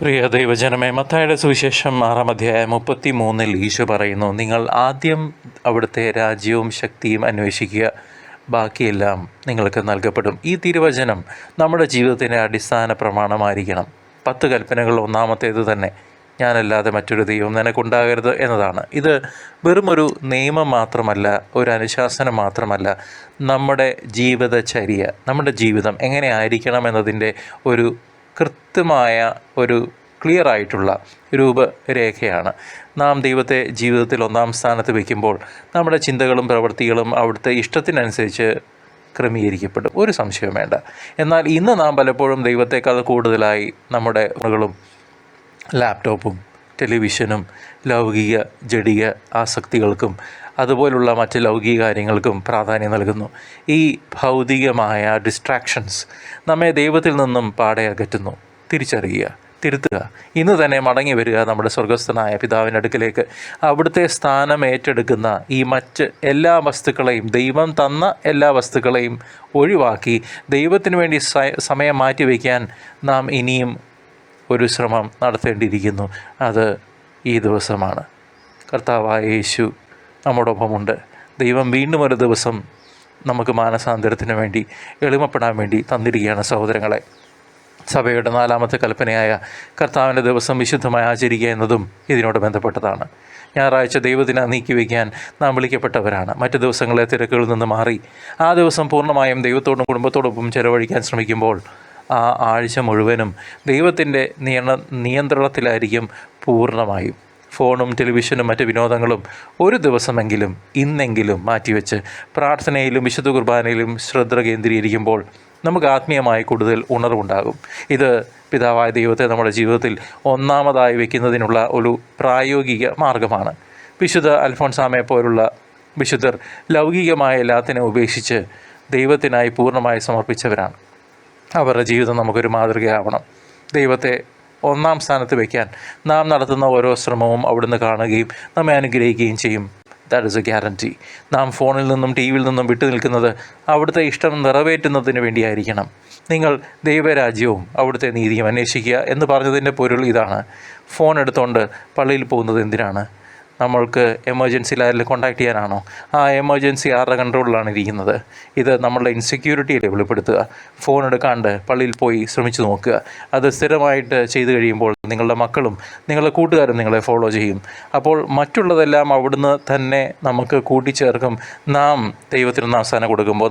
പ്രിയ ദൈവജനമേ മത്തായുടെ സുവിശേഷം ആറാം അധ്യായം മുപ്പത്തി മൂന്നിൽ ഈശോ പറയുന്നു നിങ്ങൾ ആദ്യം അവിടുത്തെ രാജ്യവും ശക്തിയും അന്വേഷിക്കുക. ബാക്കിയെല്ലാം നിങ്ങൾക്ക് നൽകപ്പെടും. ഈ തിരുവചനം നമ്മുടെ ജീവിതത്തിന്റെ അടിസ്ഥാന പ്രമാണമായിരിക്കണം. പത്ത് കൽപ്പനകൾ ഒന്നാമത്തേത് തന്നെ ഞാനല്ലാതെ മറ്റൊരു ദൈവം നിനക്കുണ്ടാകരുത് എന്നതാണ്. ഇത് വെറുമൊരു നിയമം മാത്രമല്ല ഒരു അനുശാസനം മാത്രമല്ല നമ്മുടെ ജീവിതചര്യ നമ്മുടെ ജീവിതം എങ്ങനെ ആയിരിക്കണം എന്നതിന്റെ ഒരു കൃത്യമായ ഒരു ക്ലിയർ ആയിട്ടുള്ള രൂപരേഖയാണ്. നാം ദൈവത്തെ ജീവിതത്തിൽ ഒന്നാം സ്ഥാനത്ത് വയ്ക്കുമ്പോൾ നമ്മുടെ ചിന്തകളും പ്രവൃത്തികളും അവിടുത്തെ ഇഷ്ടത്തിനനുസരിച്ച് ക്രമീകരിക്കപ്പെടും. ഒരു സംശയവും വേണ്ട. എന്നാൽ ഇന്ന് നാം പലപ്പോഴും ദൈവത്തെക്കാൾ കൂടുതലായി നമ്മുടെ ഫോണുകളും ലാപ്ടോപ്പും ടെലിവിഷനും ലൗകിക ജടിക ആസക്തികൾക്കും അതുപോലുള്ള മറ്റ് ലൗകിക കാര്യങ്ങൾക്കും പ്രാധാന്യം നൽകുന്നു. ഈ ഭൗതികമായ ഡിസ്ട്രാക്ഷൻസ് നമ്മെ ദൈവത്തിൽ നിന്നും പാടെ അകറ്റുന്നു. തിരിച്ചറിയുക തിരുത്തുക. ഇന്ന് തന്നെ മടങ്ങി വരിക നമ്മുടെ സ്വർഗസ്ഥനായ പിതാവിന്റെ അടുക്കിലേക്ക്. അവിടുത്തെ സ്ഥാനം ഏറ്റെടുക്കുന്ന ഈ മറ്റ് എല്ലാ വസ്തുക്കളെയും ദൈവം തന്ന എല്ലാ വസ്തുക്കളെയും ഒഴിവാക്കി ദൈവത്തിന് വേണ്ടി സമയം മാറ്റിവെക്കാൻ നാം ഇനിയും ഒരു ശ്രമം നടത്തേണ്ടിയിരിക്കുന്നു. അത് ഈ ദിവസമാണ്. കർത്താവായ യേശു നമ്മോടൊപ്പമുണ്ട്. ദൈവം വീണ്ടും ഒരു ദിവസം നമുക്ക് മാനസാന്തരത്തിന് വേണ്ടി എളിമപ്പെടാൻ വേണ്ടി തന്നിരിക്കുകയാണ് സഹോദരങ്ങളെ. സഭയുടെ നാലാമത്തെ കൽപ്പനയായ കർത്താവിന്റെ ദിവസം വിശുദ്ധമായി ആചരിക്കുക എന്നതും ഇതിനോട് ബന്ധപ്പെട്ടതാണ്. ഞായറാഴ്ച ദൈവത്തിനെ നീക്കിവെക്കാൻ നാം വിളിക്കപ്പെട്ടവരാണ്. മറ്റു ദിവസങ്ങളെ തിരക്കുകളിൽ നിന്ന് മാറി ആ ദിവസം പൂർണമായും ദൈവത്തോടും കുടുംബത്തോടൊപ്പം ചെലവഴിക്കാൻ ശ്രമിക്കുമ്പോൾ ആ ആഴ്ച മുഴുവനും ദൈവത്തിന്റെ നിയണ നിയന്ത്രണത്തിലായിരിക്കും പൂർണമായും. ഫോണും ടെലിവിഷനും മറ്റ് വിനോദങ്ങളും ഒരു ദിവസമെങ്കിലും ഇന്നെങ്കിലും മാറ്റിവെച്ച് പ്രാർത്ഥനയിലും വിശുദ്ധ കുർബാനയിലും ശ്രദ്ധ കേന്ദ്രീകരിക്കുമ്പോൾ നമുക്ക് ആത്മീയമായി കൂടുതൽ ഉണർവുണ്ടാകും. ഇത് പിതാവായ ദൈവത്തെ നമ്മുടെ ജീവിതത്തിൽ ഒന്നാമതായി വയ്ക്കുന്നതിനുള്ള ഒരു പ്രായോഗിക മാർഗമാണ്. വിശുദ്ധ അൽഫോൺസാമയെ പോലുള്ള വിശുദ്ധർ ലൗകികമായ എല്ലാത്തിനെ ഉപേക്ഷിച്ച് ദൈവത്തിനായി പൂർണമായി സമർപ്പിച്ചവരാണ്. അവരുടെ ജീവിതം നമുക്കൊരു മാതൃകയാവണം. ദൈവത്തെ ഒന്നാം സ്ഥാനത്ത് വയ്ക്കാൻ നാം നടത്തുന്ന ഓരോ ശ്രമവും അവിടുന്ന് കാണുകയും നമ്മെ അനുഗ്രഹിക്കുകയും ചെയ്യും. ദാറ്റ് ഇസ് എ ഗ്യാരന്റി നാം ഫോണിൽ നിന്നും ടി വിയിൽ നിന്നും വിട്ടു നിൽക്കുന്നത് അവിടുത്തെ ഇഷ്ടം നിറവേറ്റുന്നതിന് വേണ്ടിയായിരിക്കണം. നിങ്ങൾ ദൈവരാജ്യവും അവിടുത്തെ നീതിയും അന്വേഷിക്കുക എന്ന് പറഞ്ഞതിന്റെ പൊരുൾ ഇതാണ്. ഫോൺ എടുത്തുകൊണ്ട് പള്ളിയിൽ പോകുന്നത് എന്തിനാണ്? നമ്മൾക്ക് എമർജൻസിയിൽ ആരെങ്കിലും കോണ്ടാക്ട് ചെയ്യാനാണോ? ആ എമർജൻസി ആരുടെ കൺട്രോളിലാണ് ഇരിക്കുന്നത്? ഇത് നമ്മളുടെ ഇൻസെക്യൂരിറ്റിയെ വെളിപ്പെടുത്തുക. ഫോൺ എടുക്കാണ്ട് പള്ളിയിൽ പോയി ശ്രമിച്ചു നോക്കുക. അത് സ്ഥിരമായിട്ട് ചെയ്തു കഴിയുമ്പോൾ നിങ്ങളുടെ മക്കളും നിങ്ങളുടെ കൂട്ടുകാരും നിങ്ങളെ ഫോളോ ചെയ്യും. അപ്പോൾ മറ്റുള്ളതെല്ലാം അവിടുന്ന് തന്നെ നമുക്ക് കൂട്ടിച്ചേർക്കും. നാം ദൈവത്തിന് അവസാനം കൊടുക്കുമ്പോൾ